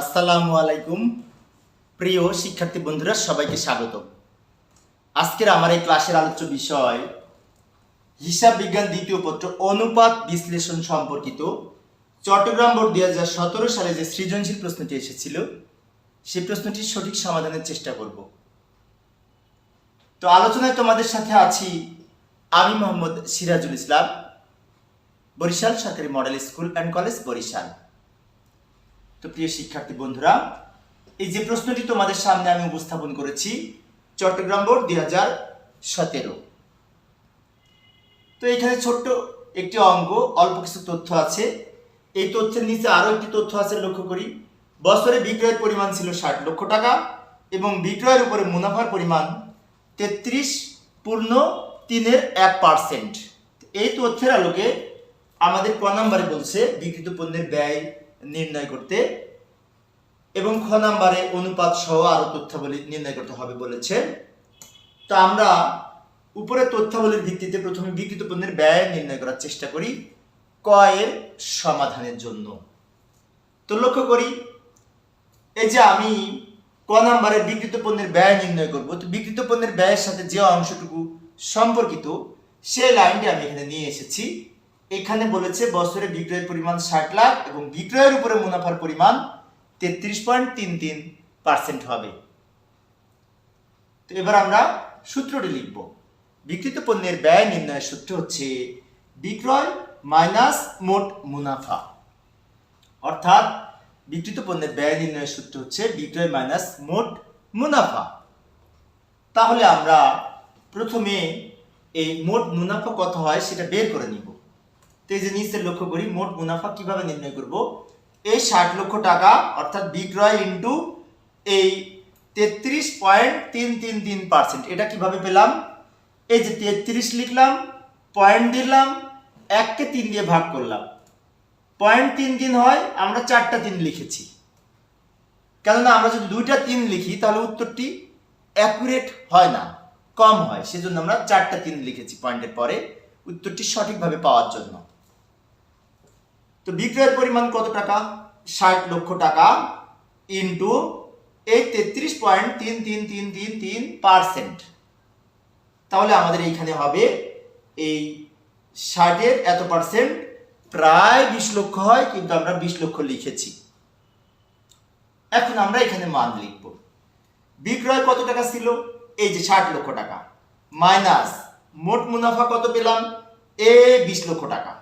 আসসালামু আলাইকুম, প্রিয় শিক্ষার্থী বন্ধুরা, সবাইকে স্বাগত। আজকের আমার এই ক্লাসের আলোচ্য বিষয়, হিসাব বিজ্ঞান দ্বিতীয় পত্র অনুপাত বিশ্লেষণ সম্পর্কিত। চট্টগ্রাম বোর্ড দুই হাজার সতেরো সালে যে সৃজনশীল প্রশ্নটি এসেছিল, সেই প্রশ্নটির সঠিক সমাধানের চেষ্টা করব। তো আলোচনায় তোমাদের সাথে আছি আমি মোহাম্মদ সিরাজুল ইসলাম, বরিশাল সরকারি model school and college Barishal. তো প্রিয় শিক্ষার্থী বন্ধুরা, এই যে প্রশ্নটি তোমাদের সামনে আমি উপস্থাপন করেছি, চট্টগ্রাম বোর্ড দুই হাজার সতেরো। তো এখানে ছোট্ট একটি অঙ্ক, অল্প কিছু তথ্য আছে। এই তথ্যের নিচে আরও একটি তথ্য আছে, লক্ষ্য করি। বছরে বিক্রয়ের পরিমাণ ছিল ষাট লক্ষ টাকা এবং বিক্রয়ের উপরে মুনাফার পরিমাণ তেত্রিশ পূর্ণ তিনের এক পার্সেন্ট। এই তথ্যের আলোকে আমাদের ক নাম্বারে বলছে, বিক্রিত পণ্যের ব্যয় নির্ণয় করতে এবং খ নাম্বারে অনুপাত সহ আরও তথ্যাবলী নির্ণয় করতে হবে বলেছে। তো আমরা উপরের তথ্যাবলীর ভিত্তিতে প্রথমে বিক্রিত পণ্যের ব্যয় নির্ণয় করার চেষ্টা করি ক এর সমাধানের জন্য। তো লক্ষ্য করি, এই যে আমি ক নাম্বারে বিক্রিত পণ্যের ব্যয় নির্ণয় করব, তো বিকৃত পণ্যের ব্যয়ের সাথে যে অংশটুকু সম্পর্কিত সেই লাইনটি আমি এখানে নিয়ে এসেছি। এখানে বলেছে বছরে বিক্রয়ের পরিমাণ ষাট লাখ এবং বিক্রয়ের উপরে মুনাফার পরিমাণ তেত্রিশ পয়েন্ট তিন তিন পার্সেন্ট হবে। তো এবার আমরা সূত্রটি লিখব। বিক্রিত পণ্যের ব্যয় নির্ণয়ের সূত্র হচ্ছে বিক্রয় মাইনাস মোট মুনাফা। অর্থাৎ বিক্রিত পণ্যের ব্যয় নির্ণয়ের সূত্র হচ্ছে বিক্রয় মাইনাস মোট মুনাফা। তাহলে আমরা প্রথমে এই মোট মুনাফা কত হয় সেটা বের করে নিব। তো এই যে নিচে লক্ষ্য করি, মোট মুনাফা কীভাবে নির্ণয় করব? এই ষাট লক্ষ টাকা, অর্থাৎ বিক্রয় ইন্টু এই তেত্রিশ পয়েন্ট তিন তিন তিন পার্সেন্ট এটা কীভাবে পেলাম? এই যে তেত্রিশ লিখলাম পয়েন্ট দিলাম, এককে তিন দিয়ে ভাগ করলাম। পয়েন্ট তিন তিন হয়, আমরা চারটা তিন লিখেছি। কেননা আমরা যদি দুইটা তিন লিখি, তাহলে উত্তরটি অ্যাকুরেট হয় না, কম হয়। সেজন্য আমরা চারটা তিন লিখেছি পয়েন্টের পরে। উত্তরটি সঠিকভাবে পাওয়ার জন্য। তো বিক্রয়ের পরিমাণ কত টাকা? ষাট লক্ষ টাকা ইন্টু এই তেত্রিশ পয়েন্ট তিন তিন তিন তিন তিন পার্সেন্ট তাহলে আমাদের এইখানে হবে এই ষাটের এত পার্সেন্ট প্রায় বিশ লক্ষ হয়, কিন্তু আমরা বিশ লক্ষ লিখেছি। এখন আমরা এখানে মান লিখব। বিক্রয় কত টাকা ছিল? এই যে ষাট লক্ষ টাকা। মাইনাস মোট মুনাফা কত পেলাম? এ বিশ লক্ষ টাকা।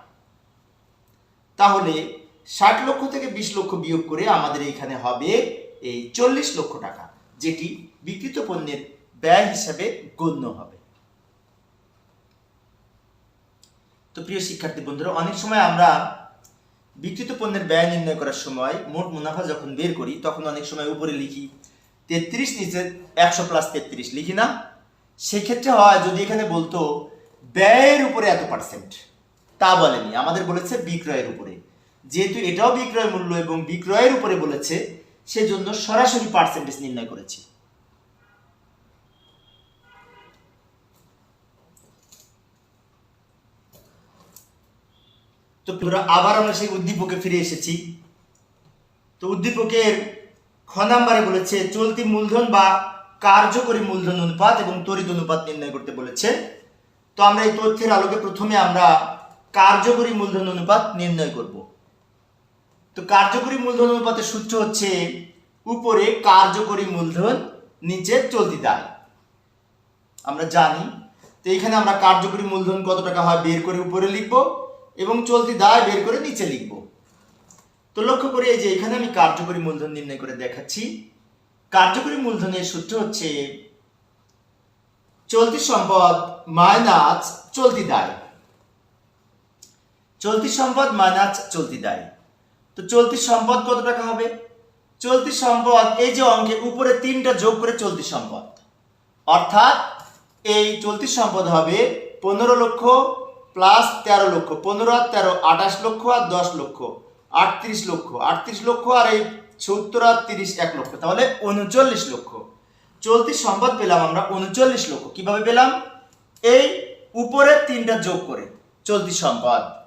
তাহলে ষাট লক্ষ থেকে বিশ লক্ষ বিয়োগ করে আমাদের এখানে হবে এই চল্লিশ লক্ষ টাকা, যেটি বিক্রিত পণ্যের ব্যয় হিসাবে গণ্য হবে। তো প্রিয় শিক্ষার্থী বন্ধুরা, অনেক সময় আমরা বিক্রিত পণ্যের ব্যয় নির্ণয় করার সময় মোট মুনাফা যখন বের করি, তখন অনেক সময় উপরে লিখি, তেত্রিশ, নিচে একশো প্লাস তেত্রিশ লিখি না? সেক্ষেত্রে হয় যদি এখানে বলতো, ব্যয়ের উপরে এত পার্সেন্ট তা বলেনি। আমাদের বলেছে বিক্রয়ের উপরে। যেহেতু এটাও বিক্রয় মূল্য এবং বিক্রয়ের উপরে বলেছে, সেজন্য সরাসরি পার্সেন্টেজ নির্ণয় করেছি। তো আবার আমরা সেই উদ্দীপকে ফিরে এসেছি। তো উদ্দীপকের খ নাম্বারে বলেছে, চলতি মূলধন বা কার্যকরী মূলধন অনুপাত এবং তড়িৎ অনুপাত নির্ণয় করতে বলেছে। তো আমরা এই তথ্যের আলোকে প্রথমে আমরা কার্যকরী মূলধন অনুপাত নির্ণয় করব। তো কার্যকরী মূলধন অনুপাতের সূত্র হচ্ছে, উপরে কার্যকরী মূলধন, নিচে চলতি দায়। আমরা জানি, তো এখানে আমরা কার্যকরী মূলধন কত টাকা হয় বের করে উপরে লিখব এবং চলতি দায় বের করে নিচে লিখব। তো লক্ষ্য করি এই যে এখানে আমি কার্যকরী মূলধন নির্ণয় করে দেখাচ্ছি। কার্যকরী মূলধনের সূত্র হচ্ছে, চলতি সম্পদ মাইনাস চলতি দায়। চলতি সম্পদ মাইনাস চলতি দায়। তো চলতি সম্পদ কত টাকা হবে? চলতি সম্পদ এই যে অঙ্কে উপরে তিনটা যোগ করে চলতি সম্পদ। অর্থাৎ এই চলতি সম্পদ হবে পনেরো লক্ষ প্লাস তেরো লক্ষ। পনেরো আর তেরো, আঠাশ লক্ষ আর দশ লক্ষ। আটত্রিশ লক্ষ। আটত্রিশ লক্ষ আর এই সত্তর আর তিরিশ এক লক্ষ। তাহলে উনচল্লিশ লক্ষ। চলতি সম্পদ পেলাম আমরা উনচল্লিশ লক্ষ। কীভাবে পেলাম? এই উপরের তিনটা যোগ করে চলতি সম্পদ।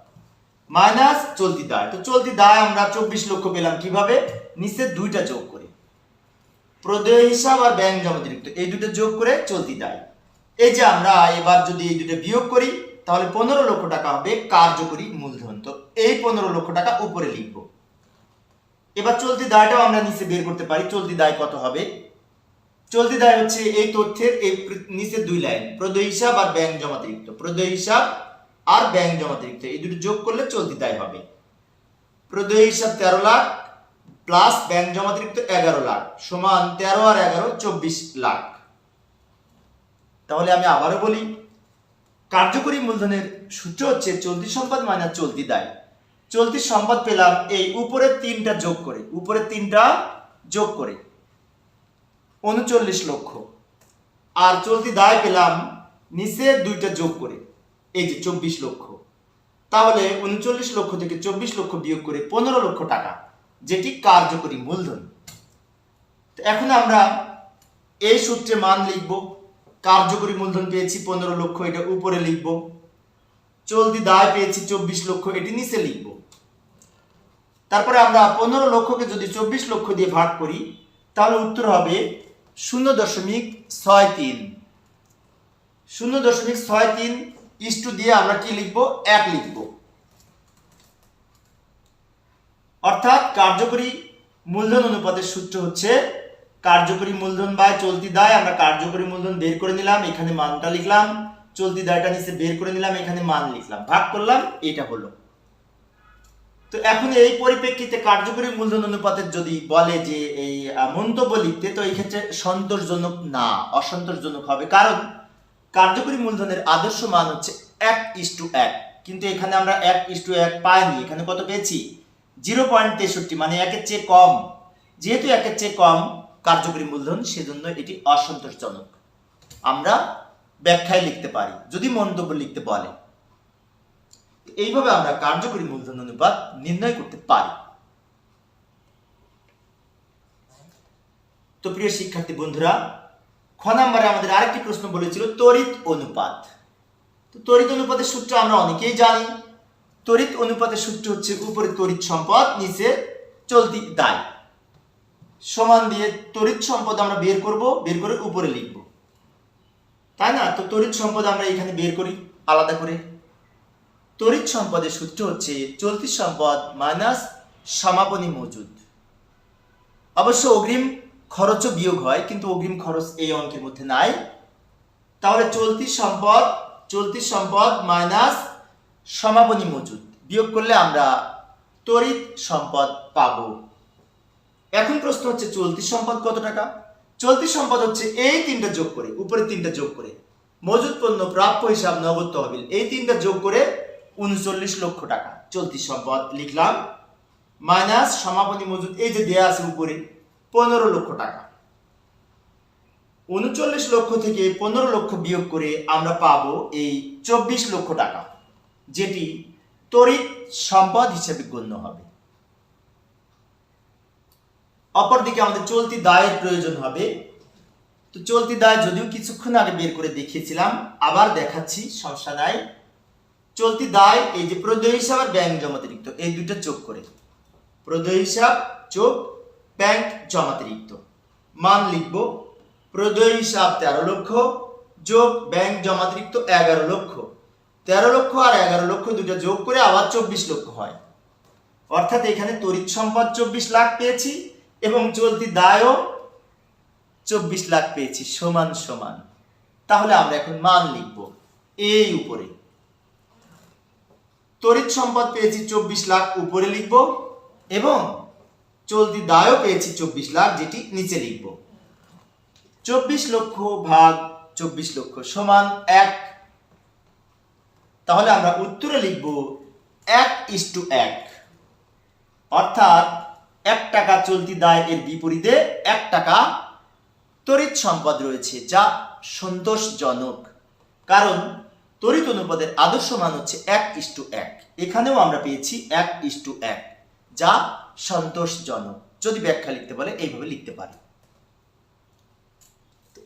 মাইনাস চলতি দায়। তো চলতি দায় আমরা চব্বিশ লক্ষ পেলাম কীভাবে? নিচে দুইটা যোগ করে। প্রদেয় হিসাব আর ব্যাংক জমাতিরিক্ত এই দুটো যোগ করে চলতি দায়। এই যে আমরা এবার যদি এই দুটো বিয়োগ করি, তাহলে পনেরো লক্ষ টাকা হবে কার্যকরী মূলধন। তো এই পনেরো লক্ষ টাকা উপরে লিখব। এবার চলতি দায়টাও আমরা নিচে বের করতে পারি। চলতি দায় কত হবে? চলতি দায় হচ্ছে এই তথ্যের এই নিচে দুই লাইন। প্রদেয় হিসাব আর ব্যাংক জমাতিরিক্ত প্রদেয় হিসাব আর ব্যাংক জমাতিরিক্ত এই দুটো যোগ করলে চলতি দায় হবে। প্রদেয় হিসাব তেরো লাখ প্লাস ব্যাংক জমাতিরিক্ত এগারো লাখ, সমান তেরো আর এগারো, চব্বিশ লাখ। তাহলে আমি আবারও বলি, কার্যকরী মূলধনের সূত্র হচ্ছে চলতি সম্পদ মাইনাস চলতি দায়। চলতি সম্পদ পেলাম এই উপরের তিনটা যোগ করে, উপরের তিনটা যোগ করে, উনচল্লিশ লক্ষ। আর চলতি দায় পেলাম নিচে দুইটা যোগ করে। এই যে চব্বিশ লক্ষ। তাহলে উনচল্লিশ লক্ষ থেকে চব্বিশ লক্ষ বিয়োগ করে পনেরো লক্ষ টাকা, যেটি কার্যকরী মূলধন। এখন আমরা এই সূত্রে মান লিখব। কার্যকরী মূলধন পেয়েছি পনেরো লক্ষ, এটা উপরে লিখব। চলতি দায় পেয়েছি চব্বিশ লক্ষ, এটি নিচে লিখব। তারপরে আমরা পনেরো লক্ষকে যদি চব্বিশ লক্ষ দিয়ে ভাগ করি, তাহলে উত্তর হবে শূন্য দশমিক ছয় তিন। শূন্য দশমিক ছয় তিন ইস্টু দিয়ে আমরা কি লিখব? এক লিখব। অর্থাৎ কার্যকরী মূলধন অনুপাতের সূত্র হচ্ছে কার্যকরী মূলধন বাই চলতি দায়, আমরা কার্যকরী মূলধন বের করে নিলাম, এখানে মানটা লিখলাম, চলতি দায়টা নিচে বের করে নিলাম, এখানে মান লিখলাম, ভাগ করলাম, এটা হলো। তো এখন এই পরিপ্রেক্ষিতে কার্যকরী মূলধন অনুপাতের যদি বলে যে এই মন্তব্য লিখতে, তো এই ক্ষেত্রে সন্তোষজনক না, অসন্তোষজনক হবে। কারণ কার্যকরী মূলধনের আদর্শ মান হচ্ছে এক ইস টু এক। কিন্তু এখানে আমরা এক ইস টু এক পাইনি। এখানে কত পেয়েছি? জিরো পয়েন্ট তেষট্টি মানে একের চেয়ে কম। যেহেতু একের চেয়ে কম কার্যকরী মূলধন, সেজন্য এটি অসন্তোষজনক। আমরা ব্যাখ্যায় লিখতে পারি, যদি মন্তব্য লিখতে বলে। এইভাবে আমরা কার্যকরী মূলধন অনুপাত নির্ণয় করতে পারি। তো প্রিয় শিক্ষার্থী বন্ধুরা নম্বরে আমাদের আরেকটি প্রশ্ন বলেছিল, তড়িৎ অনুপাত। তো তড়িৎ অনুপাতের সূত্র আমরা অনেকেই জানি। তড়িৎ অনুপাতের সূত্র হচ্ছে উপরে তড়িৎ সম্পদ নিচে চলতি দায়। সমান দিয়ে তড়িৎ সম্পদ আমরা বের করব, বের করে উপরে লিখব। তাই না? তো তড়িৎ সম্পদ আমরা এখানে বের করি আলাদা করে। তড়িৎ সম্পদের সূত্র হচ্ছে চলতি সম্পদ মাইনাস সমাপনী মজুদ। অবশ্য অগ্রিম খরচও বিয়োগ হয়, কিন্তু অগ্রিম খরচ এই অঙ্কের মধ্যে নাই। তাহলে চলতি সম্পদ চলতি সম্পদ মাইনাস সমাপনী মজুদ। বিয়োগ করলে আমরা তড়িৎ সম্পদ পাব। এখন প্রশ্ন হচ্ছে, চলতি সম্পদ কত টাকা? চলতি সম্পদ হচ্ছে এই তিনটা যোগ করে, উপরে তিনটা যোগ করে। মজুদ পণ্য প্রাপ্য হিসাব নগদ তহবিল, এই তিনটা যোগ করে উনচল্লিশ লক্ষ টাকা। চলতি সম্পদ লিখলাম, মাইনাস সমাপনী মজুদ, এই যে দেয়া আছে উপরে পনেরো লক্ষ টাকা। উনচল্লিশ লক্ষ থেকে পনেরো লক্ষ বিয়োগ করে আমরা পাবো এই চব্বিশ লক্ষ টাকা, যেটি তড়িৎ সম্পদ হিসেবে গণ্য হবে। অপরদিকে আমাদের চলতি দায়ের প্রয়োজন হবে। তো চলতি দায় যদিও কিছুক্ষণ আগে বের করে দেখিয়েছিলাম, আবার দেখাচ্ছি, সমস্যা নাই। চলতি দায় এই যে প্রদেয় হিসাব আর ব্যাংক জমাতিরিক্ত এই দুটো চোখ করে। প্রদেয় হিসাব যোগ ব্যাংক জমাতিরিক্ত মান লিখব প্রদেয় হিসাব তেরো লক্ষ যোগ ব্যাংক জমাতিরিক্ত এগারো লক্ষ। তেরো লক্ষ আর এগারো লক্ষ দুটো যোগ করে আবার চব্বিশ লক্ষ হয়। অর্থাৎ এখানে তড়িৎ সম্পদ চব্বিশ লাখ পেয়েছি এবং চলতি দায়ও চব্বিশ লাখ পেয়েছি সমান সমান। তাহলে আমরা এখন মান লিখব এই উপরে। তড়িৎ সম্পদ পেয়েছি চব্বিশ লাখ উপরে লিখব এবং চলতি দায়ও পেয়েছি চব্বিশ লাখ, যেটি নিচে লিখব। চব্বিশ লক্ষ ভাগ চব্বিশ লক্ষ সমান এক। তাহলে আমরা উত্তরে লিখব এক ইস টু এক। অর্থাৎ এক টাকা চলতি দায় এর বিপরীতে এক টাকা তড়িৎ সম্পদ রয়েছে, যা সন্তোষজনক। কারণ তড়িৎ অনুপাদের আদর্শ মান হচ্ছে এক ইস্টু এক। এখানেও আমরা পেয়েছি এক ইস্টু এক, যা সন্তোষজনক। যদি ব্যাখ্যা লিখতে বলে, এইভাবে লিখতে পারি।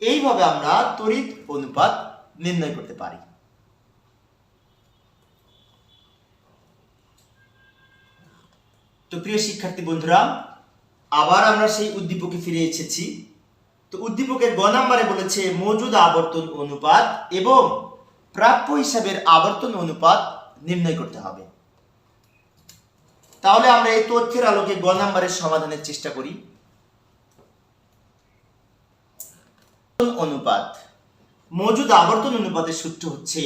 এইভাবে আমরা তড়িৎ অনুপাত নির্ণয় করতে পারি। তো প্রিয় শিক্ষার্থী বন্ধুরা, আবার আমরা সেই উদ্দীপকে ফিরে এসেছি। তো উদ্দীপকের গ নাম্বারে বলেছে, মজুদ আবর্তন অনুপাত এবং প্রাপ্য হিসাবের আবর্তন অনুপাত নির্ণয় করতে হবে। তাহলে আমরা এই তথ্যের আলোকে গ নাম্বারের সমাধানের চেষ্টা করি। অনুপাত। মজুদ আবর্তন অনুপাতের সূত্র হচ্ছে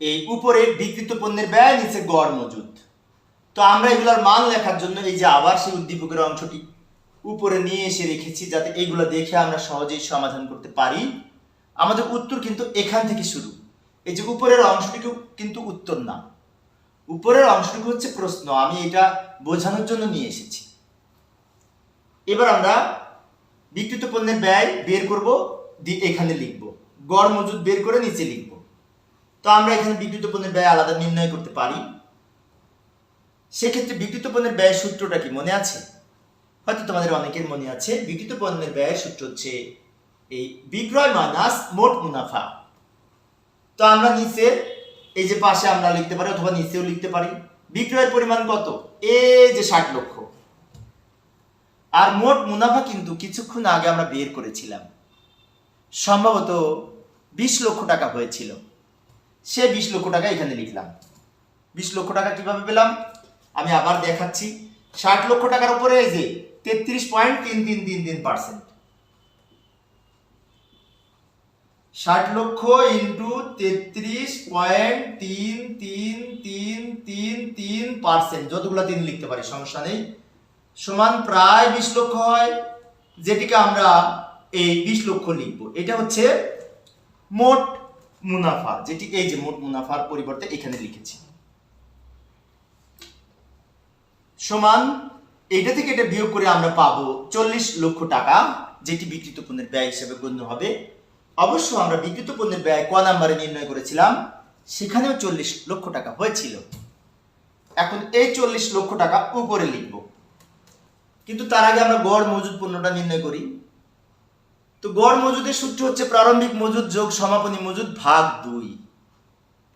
এই উপরে বিকৃত পণ্যের ব্যয়, নিচে গড় মজুদ। তো আমরা এগুলোর মান লেখার জন্য এই যে আবার সেই উদ্দীপকের অংশটি উপরে নিয়ে এসে রেখেছি, যাতে এগুলো দেখে আমরা সহজেই সমাধান করতে পারি। আমাদের উত্তর কিন্তু এখান থেকে শুরু। এই যে উপরের অংশটুকু কিন্তু উত্তর না। উপরের অংশটুকু হচ্ছে প্রশ্ন, আমি এটা বোঝানোর জন্য নিয়ে এসেছি। এবার আমরা বিকৃত পণ্যের ব্যয় বের করব দিয়ে এখানে লিখব। গড় মজুদ বের করে নিচে লিখব। তো আমরা এখানে বিকৃত পণ্যের ব্যয় আলাদা নির্ণয় করতে পারি। সেক্ষেত্রে বিকৃত পণ্যের ব্যয় সূত্রটা কি মনে আছে? হয়তো তোমাদের অনেকের মনে আছে, বিকৃত পণ্যের ব্যয় সূত্র হচ্ছে এই বিক্রয় মাইনাস মোট মুনাফা। তো আমরা নিচে এই যে পাশে আমরা লিখতে পারি অথবা নিচেও লিখতে পারি। বিক্রয়ের পরিমাণ কত? এই যে ষাট লক্ষ। আর মোট মুনাফা কিন্তু কিছুক্ষণ আগে আমরা বের করেছিলাম। সম্ভবত বিশ লক্ষ টাকা হয়েছিল। সে বিশ লক্ষ টাকা এখানে লিখলাম। বিশ লক্ষ টাকা কীভাবে পেলাম? আমি আবার দেখাচ্ছি। ষাট লক্ষ টাকার উপরে এই যে তেত্রিশ পয়েন্ট তিন তিন তিন তিন পার্সেন্ট। ষাট লক্ষ ইন্টু তেত্রিশ পয়েন্ট তিন তিন তিন তিন তিন পার্সেন্ট। যতগুলো তিন লিখতে পারি, সমস্যা নেই। সমান প্রায় বিশ লক্ষ হয়, যেটিকে আমরা এই বিশ লক্ষ লিখব। এটা হচ্ছে মোট মুনাফা, যেটি এই যে মোট মুনাফার পরিবর্তে এখানে লিখেছি। সমান, এইটা থেকে এটা বিয়োগ করে আমরা পাবো চল্লিশ লক্ষ টাকা, যেটি বিকৃত পণ্যের ব্যয় হিসেবে গণ্য হবে। অবশ্য আমরা বিকৃত পণ্যের ব্যয় ক নাম্বারে নির্ণয় করেছিলাম, সেখানেও চল্লিশ লক্ষ টাকা হয়েছিল। এখন এই চল্লিশ লক্ষ টাকা উপরে লিখব। কিন্তু তার আগে আমরা গড় মজুদ পণ্যটা নির্ণয় করি। তো গড় মজুদের সূত্র হচ্ছে প্রারম্ভিক মজুদ যোগ সমাপনী মজুদ ভাগ দুই।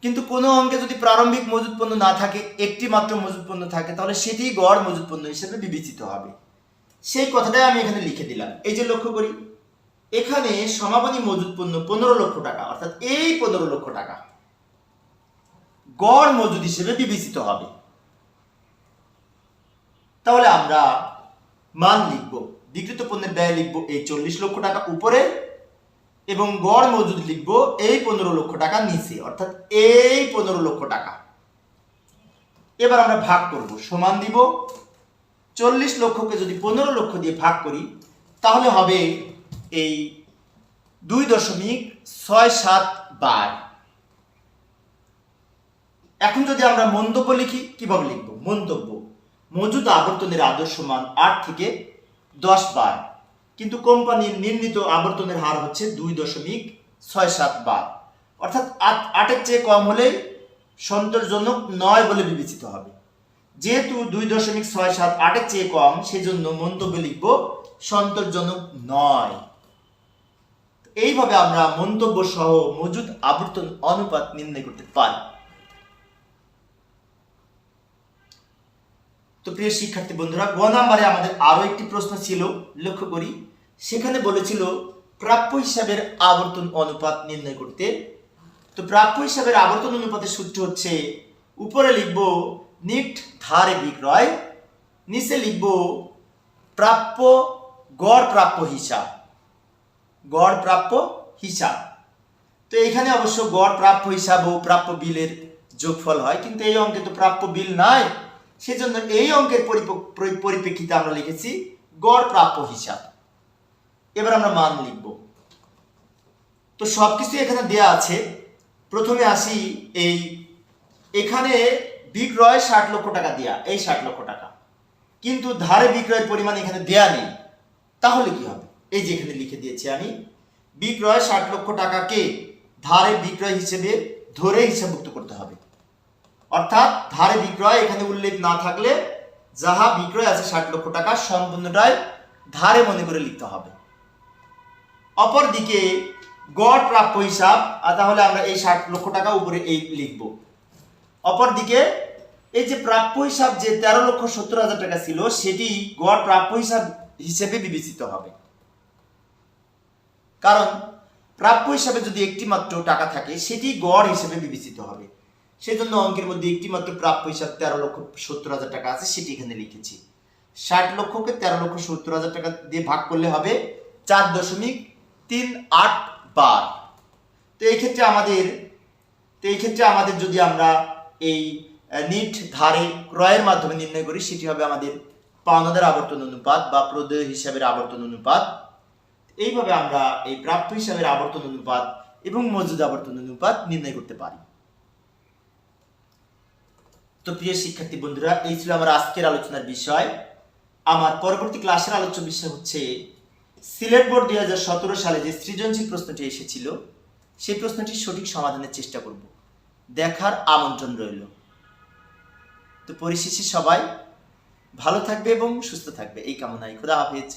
কিন্তু কোনো অঙ্কে যদি প্রারম্ভিক মজুদ পণ্য না থাকে, একটি মাত্র মজুদ পণ্য থাকে, তাহলে সেটি গড় মজুদ পণ্য হিসেবে বিবেচিত হবে। সেই কথাটাই আমি এখানে লিখে দিলাম। এই যে লক্ষ্য করি এখানে সমাপনী মজুদ পণ্য পনেরো লক্ষ টাকা, অর্থাৎ এই পনেরো লক্ষ টাকা গড় মজুদ হিসেবে বিবেচিত হবে। তাহলে আমরা মান লিখব, বিকৃত পণ্যের ব্যয় লিখব এই চল্লিশ লক্ষ টাকা উপরে এবং গড় মজুদ লিখব এই পনেরো লক্ষ টাকা নিচে, অর্থাৎ এই পনেরো লক্ষ টাকা। এবার আমরা ভাগ করব, সমান দিব। চল্লিশ লক্ষকে যদি পনেরো লক্ষ দিয়ে ভাগ করি, তাহলে হবে এই দুই দশমিক ছয় সাত বার। এখন যদি আমরা মন্তব্য লিখি, কীভাবে লিখব? মন্তব্য মজুদ আবর্তনের আদর্শ মান আট থেকে দশ বার। কিন্তু কোম্পানির নির্ণীত আবর্তনের হার হচ্ছে দুই দশমিক ছয় সাত বার। অর্থাৎ আট, আটের চেয়ে কম হলেই সন্তোষজনক নয় বলে বিবেচিত হবে। যেহেতু দুই দশমিক ছয় সাত আটের চেয়ে কম, সেজন্য মন্তব্য লিখব সন্তোষজনক নয়। এইভাবে আমরা মন্তব্য সহ মজুদ আবর্তন অনুপাত নির্ণয় করতে পারি। তো প্রিয় শিক্ষার্থী বন্ধুরা, গ নাম্বারে আমাদের আরও একটি প্রশ্ন ছিল, লক্ষ্য করি। সেখানে বলেছিল, প্রাপ্য হিসাবের আবর্তন অনুপাত নির্ণয় করতে। তো প্রাপ্য হিসাবের আবর্তন অনুপাতের সূত্র হচ্ছে, উপরে লিখব, নিট ধারে বিক্রয়, নিচে লিখব, প্রাপ্য, গড় প্রাপ্য হিসাব। গড় প্রাপ্য হিসাব। তো এখানে অবশ্য গড় প্রাপ্য হিসাব ও প্রাপ্য বিলের যোগফল হয়, কিন্তু এই অঙ্কে তো প্রাপ্য বিল নাই। সেজন্য এই অঙ্কের পরিপ- পরিপ্রেক্ষিতে আমরা লিখেছি গড় প্রাপ্য হিসাব। এবার আমরা মান লিখব। তো সবকিছু এখানে দেয়া আছে। প্রথমে আসি এই, এখানে বিক্রয় ষাট লক্ষ টাকা দেয়া, এই ষাট লক্ষ টাকা। কিন্তু ধারে বিক্রয়ের পরিমাণ এখানে দেয়া নেই। তাহলে কি হবে? এই যে এখানে লিখে দিয়েছি আমি, বিক্রয় ষাট লক্ষ টাকাকে ধারে বিক্রয় হিসেবে ধরে হিসাবভুক্ত করতে হবে। অর্থাৎ ধারে বিক্রয় এখানে উল্লেখ না থাকলে যাহা বিক্রয় আছে ষাট লক্ষ টাকা সম্পূর্ণটাই ধারে মনে করে লিখতে হবে। অপরদিকে গড় প্রাপ্য হিসাব তাহলে আমরা এই ষাট লক্ষ টাকা উপরে এই লিখব। অপরদিকে এই যে প্রাপ্য হিসাব যে তেরো লক্ষ সত্তর হাজার টাকা ছিল, সেটি গড় প্রাপ্য হিসাব হিসেবে বিবেচিত হবে। কারণ, প্রাপ্য হিসাবে যদি একটি মাত্র টাকা থাকে, সেটি গড় হিসেবে বিবেচিত হবে। সেজন্য অঙ্কের মধ্যে একটি মাত্র প্রাপ্য হিসাব তেরো লক্ষ সত্তর হাজার টাকা আছে, সেটি এখানে লিখেছি। ষাট লক্ষকে তেরো লক্ষ সত্তর হাজার টাকা দিয়ে ভাগ করলে হবে চার দশমিক তিন আট বার। তো এই ক্ষেত্রে আমাদের, তো এই ক্ষেত্রে আমাদের যদি আমরা এই নিট ধারে ক্রয়ের মাধ্যমে নির্ণয় করি, সেটি হবে আমাদের পাওনাদের আবর্তন অনুপাত বা প্রদেয় হিসাবের আবর্তন অনুপাত। এইভাবে আমরা এই প্রাপ্য হিসাবের আবর্তন অনুপাত এবং মজুদ আবর্তন অনুপাত নির্ণয় করতে পারি। তো প্রিয় শিক্ষার্থী বন্ধুরা, এই ছিল আমার আজকের আলোচনার বিষয়। আমার পরবর্তী ক্লাসের আলোচ্য বিষয় হচ্ছে, সিলেট বোর্ড দুই সালে যে সৃজনশীল প্রশ্নটি এসেছিল, সেই প্রশ্নটির সঠিক সমাধানের চেষ্টা করব। দেখার আমন্ত্রণ রইল। তো পরিশেষে সবাই ভালো থাকবে এবং সুস্থ থাকবে। এই কামনায় খোদা হাফেজ।